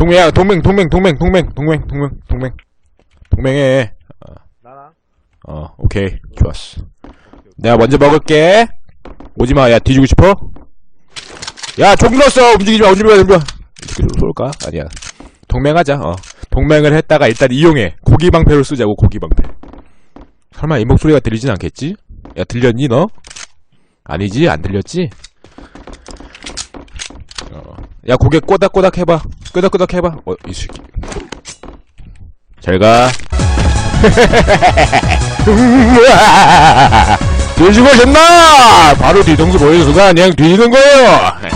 동맹야 동맹 동맹 동맹 동맹 동맹 동맹 동맹. 동맹해. 나랑 어 오케이. 좋았어. 내가 먼저 먹을게. 오지마 야 뒤지고 싶어? 야총 들었어 움직이지마 움직이지마 움직이지마 쏠까? 아니야 동맹하자 어 동맹을 했다가 일단 이용해 고기방패로 쓰자고 고기방패 설마 이 목소리가 들리진 않겠지? 야 들렸니 너? 아니지 안 들렸지? 어. 야 고개 꼬닥꼬닥 해봐 끄덕끄덕 해봐 어이 새끼 잘가 뒤지고 싶나? 바로 뒤통수 순간 그냥 뒤지는 거예요